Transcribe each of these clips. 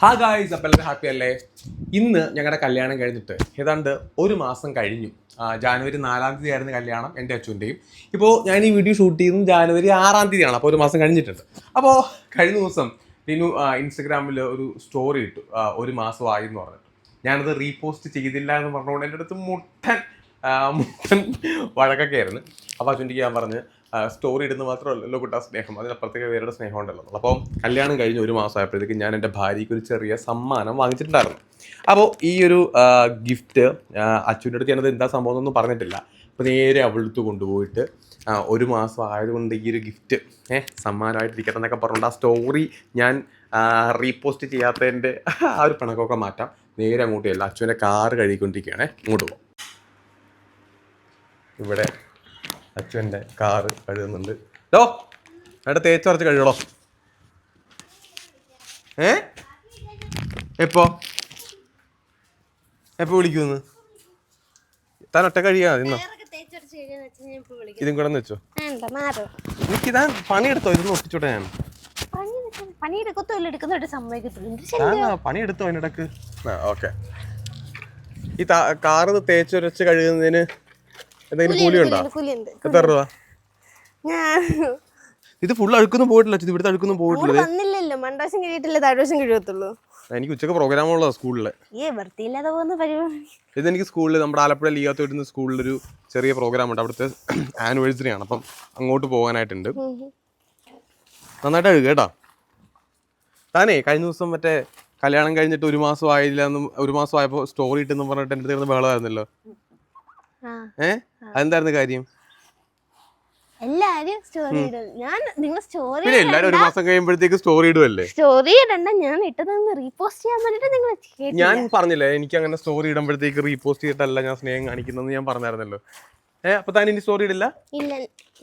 ഹാ ഗായ്സ് അപ്പം എല്ലാവരും ഹാപ്പി അല്ലേ? ഇന്ന് ഞങ്ങളുടെ കല്യാണം കഴിഞ്ഞിട്ട് ഏതാണ്ട് ഒരു മാസം കഴിഞ്ഞു. ജാനുവരി നാലാം തീയതി ആയിരുന്നു കല്യാണം എന്റെ അച്ഛന്റെയും. ഇപ്പോൾ ഞാൻ ഈ വീഡിയോ ഷൂട്ട് ചെയ്യുന്നത് ജാനുവരി ആറാം തീയതിയാണ് അപ്പോൾ ഒരു മാസം കഴിഞ്ഞിട്ടുണ്ട്. അപ്പോൾ കഴിഞ്ഞ ദിവസം ലിനു ഇൻസ്റ്റഗ്രാമിൽ ഒരു സ്റ്റോറി ഇട്ടു. ഒരു മാസമായി എന്ന് പറഞ്ഞിട്ട്. ഞാനത് റീപോസ്റ്റ് ചെയ്തില്ല എന്ന് പറഞ്ഞുകൊണ്ട് എന്റെ അടുത്ത് മുട്ടൻ മുട്ടൻ വഴക്കൊക്കെ ആയിരുന്നു. അപ്പോൾ അച്ഛന്റെ ഞാൻ പറഞ്ഞ് സ്റ്റോറി ഇടുന്ന മാത്രമല്ലല്ലോ കുട്ടാ സ്നേഹം. അതിനപ്പുറത്തേക്ക് വേറെ സ്നേഹം ഉണ്ടല്ലോ അപ്പോൾ കല്യാണം കഴിഞ്ഞ് ഒരു മാസമായപ്പോഴത്തേക്ക് ഞാൻ എന്റെ ഭാര്യയ്ക്ക് ഒരു ചെറിയ സമ്മാനം വാങ്ങിച്ചിട്ടുണ്ടായിരുന്നു. അപ്പോൾ ഈ ഒരു ഗിഫ്റ്റ് അച്ഛന്റെ അടുത്ത് ഞാനത് എന്താ സംഭവം എന്നൊന്നും പറഞ്ഞിട്ടില്ല. അപ്പോൾ നേരെ അവളടുത്ത് കൊണ്ടുപോയിട്ട് ഒരു മാസം ആയതുകൊണ്ട് ഈ ഒരു ഗിഫ്റ്റ് ഏഹ് സമ്മാനമായിട്ടിരിക്കട്ടെ എന്നൊക്കെ പറഞ്ഞുകൊണ്ട് ആ സ്റ്റോറി ഞാൻ റീപോസ്റ്റ് ചെയ്യാത്തതിന്റെ ആ ഒരു പിണക്കമൊക്കെ മാറ്റാം. നേരെ അങ്ങോട്ട് ചെല്ലാം. അച്ഛന്റെ കാറ് കഴുകിക്കൊണ്ടിരിക്കുകയാണേ. ഇങ്ങോട്ട് പോകാം ഇവിടെ അച്ഛന്റെ കാറ് കഴുകുന്നുണ്ട്. ഡോ അവിടെ തേച്ചറച്ച് കഴുകടോ. ഏ? എപ്പോ? എപ്പോ വിളിക്കുന്നു താൻ ഒറ്റ കഴിയാ ഇന്നോ. ഇതും കൂടെ വെച്ചോ. എനിക്ക് താൻ പണിയെടുത്തോ? ഇതൊന്ന് ഒട്ടിച്ചോട്ടെ ഞാൻ. പണിയെടുത്തോ അതിനിടക്ക്? ആ ഓക്കെ. ഈ കാറ് തേച്ചുരച്ച് കഴുകുന്നതിന് എന്തെങ്കിലും കൂലി ഉണ്ടോ. എത്ര രൂപ? ഇത് ഫുൾ അഴുക്കൊന്നും പോയിട്ടില്ല ഇത് ഇവിടുത്തെ അഴുക്കൊന്നും പോയിട്ടില്ല വന്നില്ലല്ലോ മണ്ടവശം കഴിയിട്ടില്ല താഴ്വശം കഴിയത്തുള്ളൂ എനിക്ക് ഉച്ചയ്ക്ക് പ്രോഗ്രാമുള്ള സ്കൂളിൽ ഏ വൃത്തിയില്ലാതെ പോകുന്ന പരിപാടി. ഇതെനിക്ക് സ്കൂളിൽ നമ്മുടെ ആലപ്പുഴ ലീഗാത്ത് വിടുന്ന സ്കൂളിലൊരു ചെറിയ പ്രോഗ്രാം ഉണ്ട് അവിടുത്തെ ആനിവേഴ്സറി ആണ്. അപ്പം അങ്ങോട്ട് പോകാനായിട്ടുണ്ട്. നന്നായിട്ട് അഴുക കേട്ടോ. താനേ കഴിഞ്ഞ ദിവസം മറ്റേ കല്യാണം കഴിഞ്ഞിട്ട് ഒരു മാസം ആയില്ല എന്നും ഒരു മാസം ആയപ്പോൾ സ്റ്റോറി ഇട്ടെന്ന് പറഞ്ഞിട്ട് എന്റെ തീർന്ന് ബഹളമായിരുന്നല്ലോ. ആ. ഏ? അതെന്തായിരുന്നു കാര്യം? എല്ലാരും സ്റ്റോറി ഇടും. ഞാൻ നിങ്ങൾ സ്റ്റോറി പിന്നെ എല്ലാരും ഒരു മാസം കഴിയുമ്പോഴത്തേക്ക് സ്റ്റോറി ഇടുമല്ലേ സ്റ്റോറി ഇടണ്ട. ഞാൻ ഇട്ടതൊന്ന് റീപോസ്റ്റ് ചെയ്യാൻ വേണ്ടിട്ട് നിങ്ങൾ ഞാൻ പറഞ്ഞില്ലേ എനിക്ക് അങ്ങനെ സ്റ്റോറി ഇടുമ്പോഴത്തേക്ക് റീപോസ്റ്റ് ചെയ്തിട്ടല്ല ഞാൻ സ്നേഹം കാണിക്കുന്നതെന്ന് ഞാൻ പറഞ്ഞായിരുന്നല്ലോ. ഏ അപ്പൊ താൻ ഇനി സ്റ്റോറി ഇടില്ല? ഇല്ല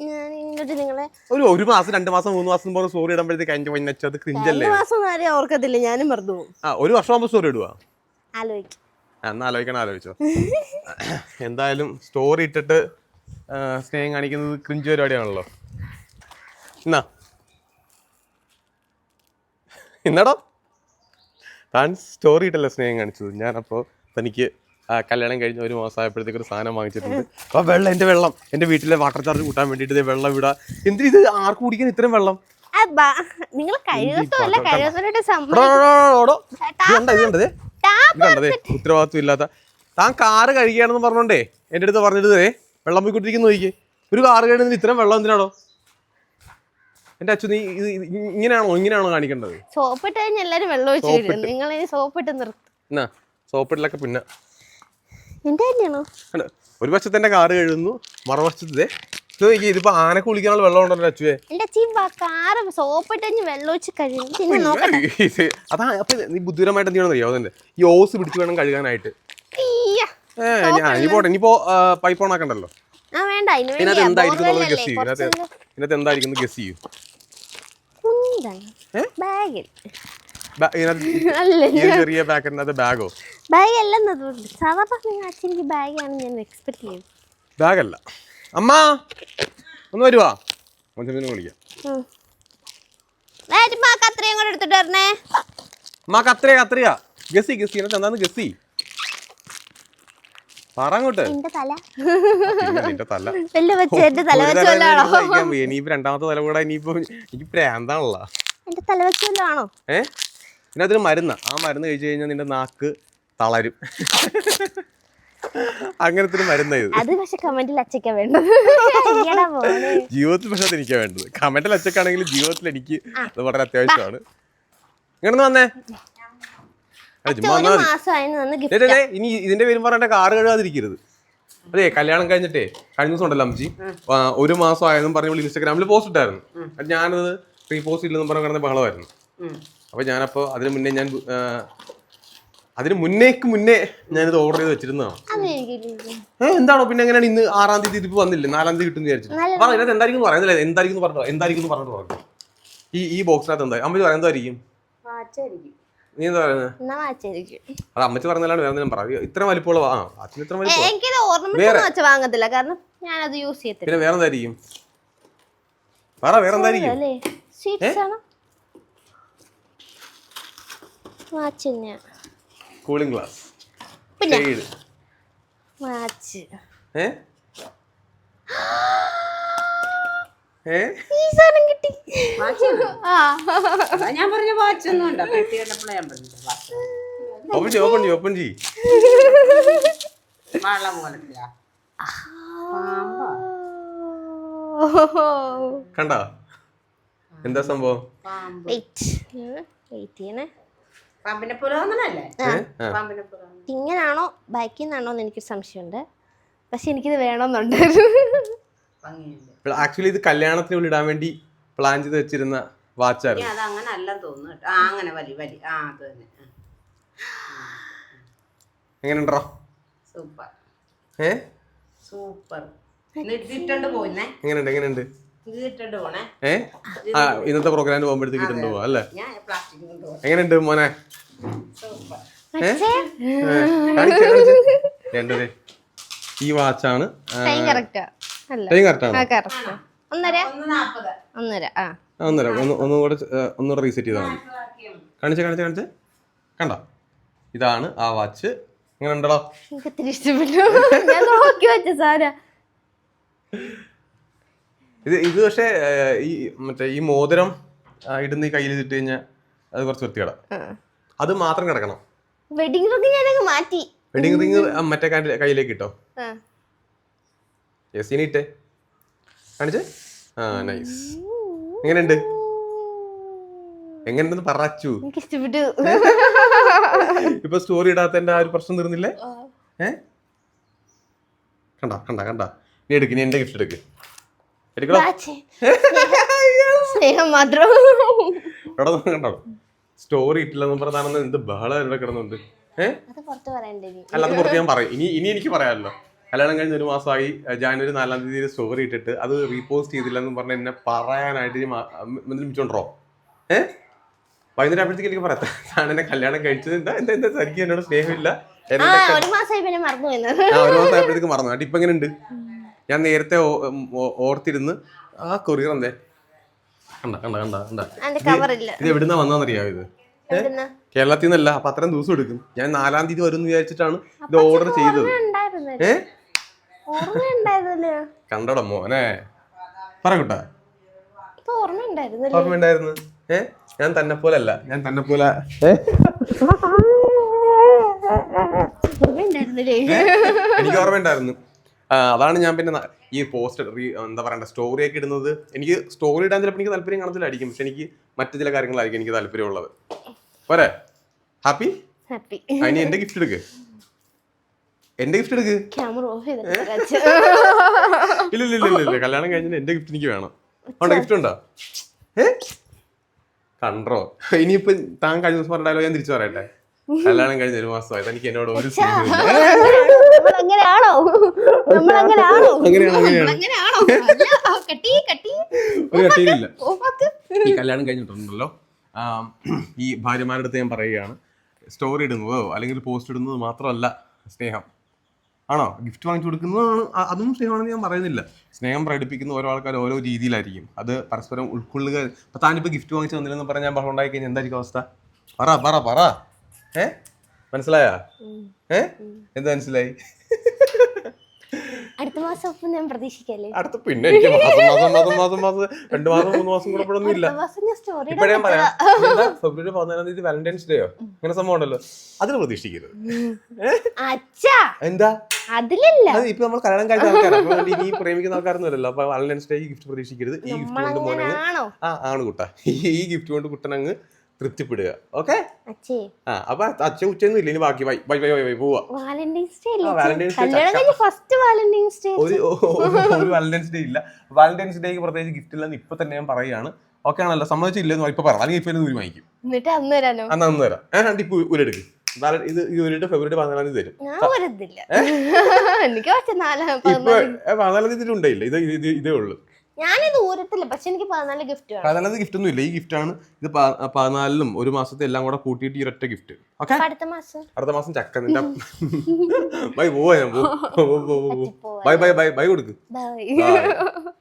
ഞാൻ ഇങ്ങോട്ട് നിങ്ങളെ ഒരു ഒരു മാസം രണ്ട് മാസം മൂന്ന് മാസം പോലെ സ്റ്റോറി ഇടുമ്പോഴത്തേക്ക് അഞ്ച് വന്നച്ച അത് ക്രിഞ്ചല്ലേ മാസം ആരെയും ഓർക്കത്തില്ല. ഞാനും മറന്നു പോകും ആ ഒരു വർഷം ആകുമ്പോൾ സ്റ്റോറി ഇടുവാ? ആലോചിക്കും. എന്നാ ആലോചിക്കണം ആലോചിച്ചോ. എന്തായാലും സ്റ്റോറി ഇട്ടിട്ട് സ്നേഹം കാണിക്കുന്നത് ക്രിഞ്ച് പരിപാടിയാണല്ലോ. എന്നാ എന്നാടോ താൻ സ്റ്റോറി ഇട്ടല്ലേ സ്നേഹം കാണിച്ചത്? ഞാനപ്പോൾ തനിക്ക് കല്യാണം കഴിഞ്ഞ ഒരു മാസം ആയപ്പോഴത്തേക്ക് ഒരു സാധനം വാങ്ങിച്ചിട്ടുണ്ട്. അപ്പോൾ വെള്ളം എന്റെ വെള്ളം. എന്റെ വീട്ടിലെ വാട്ടർ ചാർജ് കൂട്ടാൻ വേണ്ടിയിട്ട് വെള്ളം വിടാ എന്തിനു ഇത്? ആർക്ക് കുടിക്കാൻ ഇത്രയും വെള്ളം? നിങ്ങൾ കഴിവത്തുമല്ല കഴിവത്തോടെ എടോ, കണ്ടതേ ഉത്തരവാദിത്വം ഇല്ലാത്ത. താൻ കാറ് കഴുകിയാണെന്ന് പറഞ്ഞോണ്ടേ എന്റെ അടുത്ത് പറഞ്ഞിട്ട് വെള്ളം വെള്ളം പോയിക്കൊണ്ടിരിക്കുന്നു നോക്കി ഒരു കാറ് കഴിയുന്നതിന് ഇത്രയും വെള്ളം എന്തിനാണോ എന്റെ അച്ഛൻ നീ ഇത് ഇങ്ങനെയാണോ ഇങ്ങനെയാണോ കാണിക്കേണ്ടത്? സോപ്പ് ഇട്ട് എല്ലാരും വെള്ളം ഒഴിച്ച് നിങ്ങൾ ഇനി സോപ്പ് ഇട്ട് നിർത്തും. എന്നാ സോപ്പിടലൊക്കെ പിന്നെ. എന്റെ തന്നെയാണോ? കണ്ടോ? ഒരു വശത്തെ കാറ് കഴുകുന്നു മറുവശത്ത് നോക്കിയേ ഇതിപ്പോ ആനക്ക് കുളിക്കാനുള്ള വെള്ളം ഉണ്ടല്ലോ അച്ചുവേ. എന്റെ ചീ കാറ് സോപ്പ് ഇട്ട് കഴിഞ്ഞ് വെള്ളം ഒഴിച്ച് കഴിയും. പിന്നെ നോക്കട്ടെ. അതാ അപ്പൊ നീ ബുദ്ധിപരമായിട്ട് എന്ത് ചെയ്യണമെന്ന് അറിയാമോ അതിന്റെ ഈ ഓസ് പിടിച്ച് വേണം കഴുകാനായിട്ട്. ഏ ഞാൻ ഇനിയിപ്പോട്ടെ ഇനിയിപ്പോ പൈപ്പ് ഓൺ ആക്കണ്ടല്ലോ. ഇതിനകത്ത് എന്തായിരിക്കും ബോർവെല്ലല്ലേ ഗസ് ചെയ്യും. ഇതിനകത്ത് എന്തായിരിക്കും ഗസ് ചെയ്യൂ ചെറിയ പാക്കറ്റിനകത്ത് ബാഗോ ബാഗ് അല്ലെന്നത് സാധാരണ അച്ഛനിക്ക് ബാഗാണ് ഞാൻ എക്സ്പെക്ട് ചെയ്യുന്നത് ബാഗല്ല അമ്മ ഒന്ന് വരുവാ. മനുഷ്യനെ വിളിക്കാം. വരുമ്പോ അത്രയും കൂടെ എടുത്തിട്ട് വരണേ. അമ്മ കത്രയാ കത്രയാ ഗസി ഗസി. ഇതിനകത്ത് എന്താന്ന് ഗസി. പറ അങ്ങോട്ട്. എന്റെ തല. പിന്നെ നിന്റെ തല. വല്ല വെച്ച് എന്റെ തല ഒരു വെച്ച് തല വല്ലതാണോ? കഴിക്കാൻ വയ്യ. ഇനിയിപ്പോ രണ്ടാമത്തെ തല കൂടെ ഇനിയിപ്പോ എനിക്ക് പ്രാന്താണല്ലോ. എന്റെ തല വെച്ച് വല്ലതാണോ? മരുന്നാ. ആ മരുന്ന് കഴിച്ചു കഴിഞ്ഞാൽ നിന്റെ നാക്ക് തളരും. അങ്ങനത്തെ മരുന്ന ഇത്. അത് പക്ഷെ കമന്റിൽ വേണ്ടത്. ജീവിതത്തിൽ പക്ഷെ അത് എനിക്കാ വേണ്ടത്. കമന്റിൽ അച്ചക്കാണെങ്കിൽ ജീവിതത്തിൽ എനിക്ക് അത് വളരെ അത്യാവശ്യമാണ്. ഇങ്ങനെ വന്നേ. ഇനി ഇതിന്റെ പേരും പറഞ്ഞ കാറ് കഴുകാതിരിക്കരുത്. അതെ കല്യാണം കഴിഞ്ഞിട്ടേ കഴിഞ്ഞ ദിവസം ഉണ്ടല്ലോ അമ്മച്ചി. ഒരു മാസം ആയെന്നും പറഞ്ഞു ഇൻസ്റ്റാഗ്രാമിൽ പോസ്റ്റ് ഇട്ടായിരുന്നു. അത് ഞാനത് റീപോസ്റ്റ് ഇല്ലെന്നും പറഞ്ഞ് കിടന്ന ബഹളമായിരുന്നു. അപ്പൊ ഞാനപ്പോ അതിന് മുന്നേ ഞാൻ അതിന് മുന്നേക്ക് മുന്നേ ഞാനിത് ഓർഡർ ചെയ്ത് വെച്ചിരുന്നോ അത് എനിക്ക് ഏ എന്താണോ? പിന്നെ എങ്ങനെയാണ് ഇന്ന് ആറാം തീയതി ഇതിപ്പോ വന്നില്ലേ? നാലാം തീയതി കിട്ടും വിചാരിച്ചു പറഞ്ഞു പറ ഇതിനകത്ത് എന്തായിരിക്കും പറയുന്നില്ല എന്തായിരിക്കും പറഞ്ഞോ പറഞ്ഞു എന്തായിരിക്കും എന്ന് പറഞ്ഞിട്ട് പറഞ്ഞു ഈ ഈ ബോക്സിനകത്ത് എന്താ? അമ്മച്ചി പറയുന്നതായിരിക്കും എന്തായിരിക്കും? നീ എന്താ പറയുന്നത് വാച്ചായിരിക്കും അത് അമ്മച്ചി പറഞ്ഞാലാണ് വേറെ എന്തെങ്കിലും പറയാം ഇത്ര വലിപ്പമുള്ള ആ അച്ഛന് ഇത്ര വലിപ്പം വെച്ച് വാങ്ങത്തില്ല. കാരണം ഞാനത് യൂസ് ചെയ്യത്തില്ല. പിന്നെ വേറെ എന്തായിരിക്കും? പറ വേറെ എന്തായിരിക്കും? അല്ലേ? സ്വീറ്റ്സ് ആണോ? വാച്ച് തന്നെ കൂളിംഗ് ഗ്ലാസ് പിന്നെ? ഷെയ്ഡ് വാച്ച് ഏ? ഏ? ഈ സാധനം കിട്ടി. ആ. ഞാൻ പറഞ്ഞ വാച്ച് ഒന്നും ഉണ്ടോ? പെട്ടി കണ്ടപ്പോഴേ ഞാൻ പറഞ്ഞത് വാച്ച്. ഓപ്പൺ ചെയ്യ് ഓപ്പൺ ചെയ്യ് ഓപ്പൺ ചെയ്യ്. പോലത്തില്ല പാമ്പാ? കണ്ടോ? എന്താ സംഭവം? പാമ്പ്. വെയിറ്റ് വെയിറ്റ് ചെയ്യണേ. പാമ്പിനെ പോലെ തോന്നണല്ലേ പാമ്പിനെ. ഇങ്ങനാണോ ബാക്കിൽ നിന്നാണോ എന്ന് എനിക്കൊരു സംശയമുണ്ട്. പക്ഷെ എനിക്കിത് വേണമെന്നുണ്ട്. ഭംഗിയുണ്ട്. ആക്ച്വലി ഇത് കല്യാണത്തിന് വേണ്ടി ഇടാൻ വേണ്ടി പ്ലാൻ ചെയ്ത് വെച്ചിരുന്ന വാച്ചാണ് വാച്ചായിരുന്നു. അത് അങ്ങനെ അല്ല തോന്നുന്നു കേട്ടോ. ആ അങ്ങനെ വലി വലി. ആ അത് തന്നെ. എങ്ങനെയുണ്ടോ? സൂപ്പർ. ഏ? സൂപ്പർ. എങ്ങനെയുണ്ട് എങ്ങനെയുണ്ട്? ഏ? ആ ഇന്നത്തെ പ്രോഗ്രാമിന് പോകുമ്പോഴത്തേക്ക് ഇട്ടുണ്ട് പോവാ അല്ലേ? ഞാൻ പ്ലാസ്റ്റിക് കൊണ്ട് പോകും എങ്ങനെയുണ്ട് മോനെ. രണ്ടത് ഈ വാച്ചാണ് അല്ല. ടൈം കറക്റ്റ് ആ കറക്റ്റ് ഒന്നര? ഒന്നര ആ. ഒന്നര. ഒന്ന് ഒന്നും കൂടെ ഒന്നുകൂടെ റീസെറ്റ് ചെയ്താൽ മതി. കാണിച്ച കാണിച്ച കാണിച്ച. കണ്ടോ? ഇതാണ് ആ വാച്ച്. ഇങ്ങനെ ഉണ്ടോ എനിക്ക് ഇഷ്ടപ്പെട്ടു. ഞാൻ നോക്കി വെച്ച സാര ഇത് ഇത് പക്ഷേ ഈ മറ്റേ ഈ മോതിരം ആ, ഇടുന്ന ഈ കയ്യിൽ ഇട്ട് കഴിഞ്ഞാൽ അത് കുറച്ച് വൃത്തികേടാ. അത് മാത്രം കിടക്കണം. വെഡിങ് റിങ് അങ്ങ് മാറ്റി. വെഡിങ് റിങ് മറ്റേ കാ- കയ്യിലേക്ക് ഇട്ടോ? ആ. യെസിനെ ഇട്ടേ. കാണിച്ച്? ആ നൈസ് എങ്ങനെയുണ്ട്? എങ്ങനെയുണ്ടെന്ന് പറച്ചു എനിക്ക് ഇഷ്ടപ്പെട്ടു. ഇപ്പൊ സ്റ്റോറി ഇടാത്തതിന്റെ ആ ഒരു പ്രശ്നം തീർന്നില്ലേ? ഏ? കണ്ട കണ്ട കണ്ട. നീ എടുക്ക് നീ എന്റെ ഗിഫ്റ്റ് എടുക്ക്. എടുക്കണോ. സ്നേഹം മാത്രം. സ്റ്റോറി ഇട്ടില്ലെന്ന് പറഞ്ഞാണെന്ന് എന്ത് ബഹളം ഇവിടെ കിടന്നുണ്ട്. അല്ല അത് പുറത്ത് ഞാൻ പറയും. ഇനി ഇനി എനിക്ക് പറയാമല്ലോ. കല്യാണം കഴിഞ്ഞ ഒരു മാസമായി ജാനുവരി നാലാം തീയതി സ്റ്റോറി ഇട്ടിട്ട് അത് റീപോസ്റ്റ് ചെയ്തില്ലെന്ന് പറഞ്ഞ് എന്നെ പറയാനായിട്ട് ഇനി മാ- അം- എന്തിനും വിളിച്ചോണ്ടോ ഏ? വൈകുന്നേരം ആകുമ്പോഴത്തേക്ക് എനിക്ക് പറയാം. താൻ എന്നെ കല്യാണം കഴിച്ചത് എന്താ? എന്താ എന്താ? തനിക്ക് എന്നോട് സ്നേഹമില്ല. ഒരു മാസമായി പിന്നെ മറന്നു പോയെന്നത് ആ ഒരു മാസം ആയപ്പോഴത്തേക്ക് മറന്നു. എന്നിട്ട് ഇപ്പൊ എങ്ങനെയുണ്ട്? ഞാൻ നേരത്തെ ഓർത്തിരുന്ന് ആ കൊറിയർ എന്തേ? കണ്ട കണ്ട കണ്ട കണ്ട. ഇത് എവിടുന്നാ വന്നാന്നറിയാവോ ഇത്? കേരളത്തിൽ നിന്നല്ല. അപ്പൊ അത്രയും ദിവസം എടുക്കും. ഞാൻ നാലാം തീയതി വരും എന്ന് വിചാരിച്ചിട്ടാണ് ഇത് ഓർഡർ ചെയ്തത്. ഏ? കണ്ടട മോനെ. പറ കുട്ടാ. ഇപ്പൊ ഓർമ്മ ഓർമ്മയുണ്ടായിരുന്നു ഏ? ഞാൻ തന്നെ പോലെ അല്ല. ഞാൻ തന്നെ പോലെ? എനിക്ക് ഓർമ്മയുണ്ടായിരുന്നു അതാണ് ഞാൻ പിന്നെ ഈ പോസ്റ്റ് എന്താ പറയണ്ട സ്റ്റോറി ഒക്കെ ഇടുന്നത്. എനിക്ക് സ്റ്റോറി ഇടാൻ ചിലപ്പോൾ എനിക്ക് താല്പര്യം കാണത്തില്ലായിരിക്കും. പക്ഷെ എനിക്ക് മറ്റു ചില കാര്യങ്ങളായിരിക്കും എനിക്ക് താല്പര്യമുള്ളത്. പോരെ? ഹാപ്പി ഹാപ്പി അതിന് എന്റെ ഗിഫ്റ്റ് എടുക്ക്. എന്റെ ഗിഫ്റ്റ് എടുക്ക്. ഇല്ല ഇല്ല ഇല്ല ഇല്ല കല്യാണം കഴിഞ്ഞാൽ എന്റെ ഗിഫ്റ്റ് എനിക്ക് വേണം. ഉണ്ടോ ഗിഫ്റ്റ് ഉണ്ടോ? ഏ? കണ്ടോ? ഇനിയിപ്പോ താൻ കഴിഞ്ഞ ദിവസം പറഞ്ഞ ഡയലോഗ് ഞാൻ തിരിച്ചു പറയട്ടെ. കല്യാണം കഴിഞ്ഞ ഒരു മാസമായി. തനിക്ക് എന്നോട് ഒരു സ്നേഹമില്ല നമ്മളങ്ങനെയാണോ? നമ്മളങ്ങനെയാണോ? അങ്ങനെയാണോ അങ്ങനെയാണോ? അല്ല, കട്ടി കട്ടി. ഈ കല്യാണം കഴിഞ്ഞിട്ടുണ്ടല്ലോ. ഈ ഭാര്യമാരുടെ അടുത്ത് ഞാൻ പറയുകയാണ് സ്റ്റോറി ഇടുന്നതോ അല്ലെങ്കിൽ പോസ്റ്റ് ഇടുന്നത് മാത്രമല്ല സ്നേഹം. ആണോ? ഗിഫ്റ്റ് വാങ്ങിച്ചു കൊടുക്കുന്നതാണ് അതും സ്നേഹമാണെന്ന് ഞാൻ പറയുന്നില്ല. സ്നേഹം പ്രകടിപ്പിക്കുന്ന ഓരോ ആൾക്കാർ ഓരോ രീതിയിലായിരിക്കും. അത് പരസ്പരം ഉൾക്കൊള്ളുക. ഇപ്പൊ താനിപ്പോ ഗിഫ്റ്റ് വാങ്ങിച്ചു തന്നില്ലെന്ന് പറഞ്ഞാൽ ഞാൻ ബഹളം ഉണ്ടായി കഴിഞ്ഞാൽ എന്തായിരിക്കും അവസ്ഥ? പറ പറ പറ. ഏ? മനസ്സിലായാ? ഏ? എന്താ മനസ്സിലായി? അടുത്ത മാസം ഞാൻ പ്രതീക്ഷിക്കല്ലേ? അടുത്ത പിന്നെ എനിക്ക് മാസം മാസം മാസം മാസം മാസം. രണ്ട് മാസം മൂന്ന് മാസം കൂടെ ഇല്ല മാസം ഞാൻ സ്റ്റോറി ഇപ്പഴേ ഞാൻ പറയാം. ഫെബ്രുവരി പതിനാലാം തീയതി വാലന്റൈൻസ് ഡേയോ അങ്ങനെ സംഭവം ഉണ്ടല്ലോ. അതിന് പ്രതീക്ഷിക്കരുത്. എന്താ? അതിലില്ല. അത് ഇപ്പൊ നമ്മൾ കല്യാണം കഴിച്ച ആൾക്കാരാണ് ഇനി പ്രേമിക്കുന്ന ആൾക്കാരൊന്നുമല്ലോ അപ്പൊ വാലന്റൈൻസ് ഡേ ഗിഫ്റ്റ് പ്രതീക്ഷിക്കരുത്. ഈ ഗിഫ്റ്റ് കൊണ്ട് മോനെ ആ ആണ് കുട്ട. ഈ ഗിഫ്റ്റ് കൊണ്ട് കുട്ടൻ അങ്ങ് തൃപ്തിപ്പെടുക. ഓക്കെ ആ അപ്പൊ അച്ഛ ഉച്ചയൊന്നും ഇല്ല ഇനി ബാക്കി ബൈ ബൈ ബൈ ബൈ പോവാ. Valentine's day first Valentine's day ഒരു ഒരു വാലന്റൈൻസ് ഡേ ഇല്ല. വാലന്റൈൻസ് ഡേക്ക് പ്രത്യേകിച്ച് ഗിഫ്റ്റ് ഇല്ലെന്ന് ഇപ്പൊ തന്നെ ഞാൻ പറയുകയാണ് ഓക്കെ ആണല്ലോ. സമ്മതിച്ചില്ലെന്ന് ഇപ്പൊ പറ. അല്ലെങ്കിൽ ഇപ്പൊ ഊരി വാങ്ങിക്കും എന്നിട്ട് അന്ന് തരാനോ അന്ന് അന്ന് തരാം ഏഹ് ഇപ്പൊ ഉരെടുക്ക് ഇത് ഉരുട്ട് ഫെബ്രുവരി പതിനാലാം തീയതി തരും എനിക്ക് പതിനാല്. തീയതി ഉണ്ടായില്ല ഇത് ഇതേ ഉള്ളൂ. ഞാനിത് ഊരത്തില്ല പക്ഷെ എനിക്ക് പതിനാല് ഗിഫ്റ്റ് വേണം. ഗിഫ്റ്റ് ഒന്നും ഇല്ല ഈ ഗിഫ്റ്റ് ആണ് ഇത് പ- പതിനാലിലും ഒരു മാസത്തെ എല്ലാം കൂടെ കൂട്ടിയിട്ട് ഈ ഒറ്റ ഗിഫ്റ്റ് ഓക്കെ അടുത്ത മാസം. അടുത്ത മാസം ചക്ക. നിന്റെ ബൈ പോവാ ഞാൻ. ബൈ ബൈ ബൈ ബൈ കൊടുക്ക്. ബൈ. Bye.